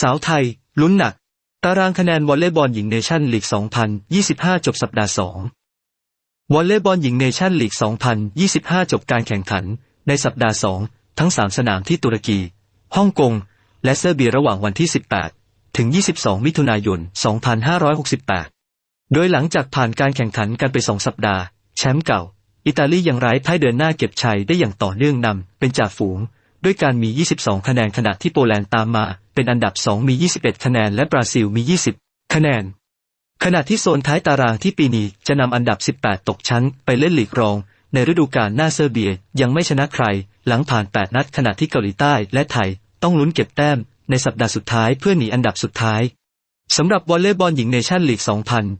สาวไทย ลุ้นหนัก ตารางคะแนนวอลเลย์บอลหญิงเนชั่นลีก 2025 จบสัปดาห์ 2 วอลเลย์บอลหญิงเนชั่นลีก 2025 จบการแข่งขัน ในสัปดาห์ 2 ทั้ง 3 สนามที่ตุรกี ฮ่องกง และเซอร์เบียระหว่างวันที่ 18 ถึง 22 มิถุนายน 2568 โดยหลังจากผ่านการแข่งขันกันไป 2 สัปดาห์ แชมป์เก่า อิตาลียังไร้พ่ายเดินหน้าเก็บชัยได้อย่างต่อเนื่องนำเป็นจ่าฝูง ด้วยการมี 22 คะแนนขณะที่โปแลนด์ตามมา เป็นอันดับ 2 มี 21 คะแนน และบราซิลมี 20 คะแนน ขณะที่โซนท้ายตารางที่ปีนี้จะนำอันดับ 18 ตกชั้น ไปเล่นลีกรอง ในฤดูกาลหน้าเซอร์เบียยังไม่ชนะใคร หลังผ่าน 8 นัดขณะที่เกาหลีใต้และไทย ต้องลุ้นเก็บแต้ม ในสัปดาห์สุดท้ายเพื่อหนีอันดับสุดท้ายสำหรับวอลเลย์บอลหญิงเนชั่นลีก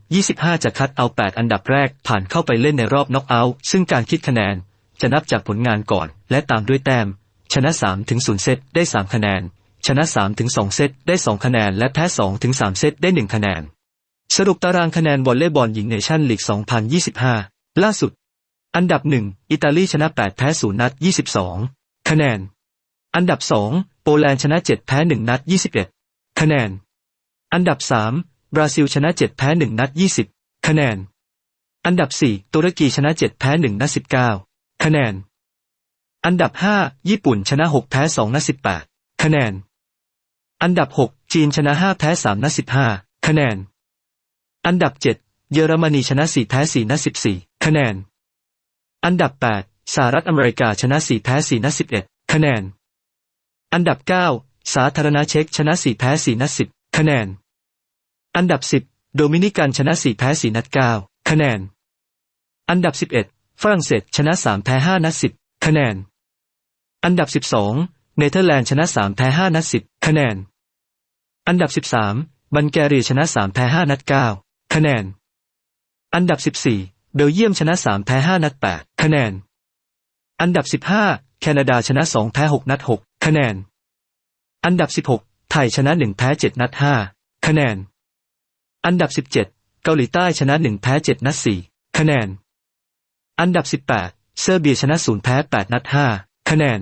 2025 จะคัดเอา 8 อันดับแรกผ่านเข้าไปเล่นในรอบน็อกเอาท์ซึ่งการคิดคะแนน จะนับจากผลงานก่อน และตามด้วยแต้ม ชนะ 3 ถึง 0 เซตได้ 3 คะแนน ชนะ3ถึง2เซตได้ 2 คะแนน และแพ้2ถึง3เซตได้ 1 คะแนน สรุปตารางคะแนนวอลเลย์บอลหญิงเนชั่นลีก 2025 ล่าสุด อันดับ 1 อิตาลีชนะ 8 แพ้ 0 นัด 22 คะแนน อันดับ 2 โปแลนด์ชนะ 7 แพ้ 1 นัด 21 คะแนน อันดับ 3 บราซิลชนะ 7 แพ้ 1 นัด 20 คะแนน อันดับ 4 ตุรกีชนะ 7 แพ้ 1 นัด 19 คะแนน อันดับ 5 ญี่ปุ่นชนะ 6 แพ้ 2 นัด 18 คะแนน อันดับ 6 จีนชนะ 5 แพ้3นัด15 คะแนน อันดับ 7 เยอรมนีชนะ 4 แพ้4นัด14 คะแนน อันดับ 8 สหรัฐอเมริกาชนะ 4 แพ้4นัด11 คะแนน อันดับ 9 สาธารณเช็กชนะ 4 แพ้4นัด10 คะแนน อันดับ 10 โดมินิกันชนะ 4 แพ้4นัด9 คะแนน อันดับ 11 ฝรั่งเศสชนะ 3 แพ้5นัด10 คะแนน อันดับ 12 เนเธอร์แลนด์ชนะ3แพ้5นัด10 คะแนน อันดับ 13 บัลแกเรียชนะ3แพ้5นัด9 คะแนน อันดับ 14 เบลเยียมชนะ3แพ้5นัด8 คะแนน อันดับ 15 แคนาดาชนะ2แพ้6นัด6 คะแนน อันดับ 16 ไทยชนะ1แพ้7นัด5 คะแนน อันดับ 17 เกาหลีใต้ชนะ1แพ้7นัด4 คะแนน อันดับ 18 เซอร์เบียชนะ0แพ้8นัด5 คะแนน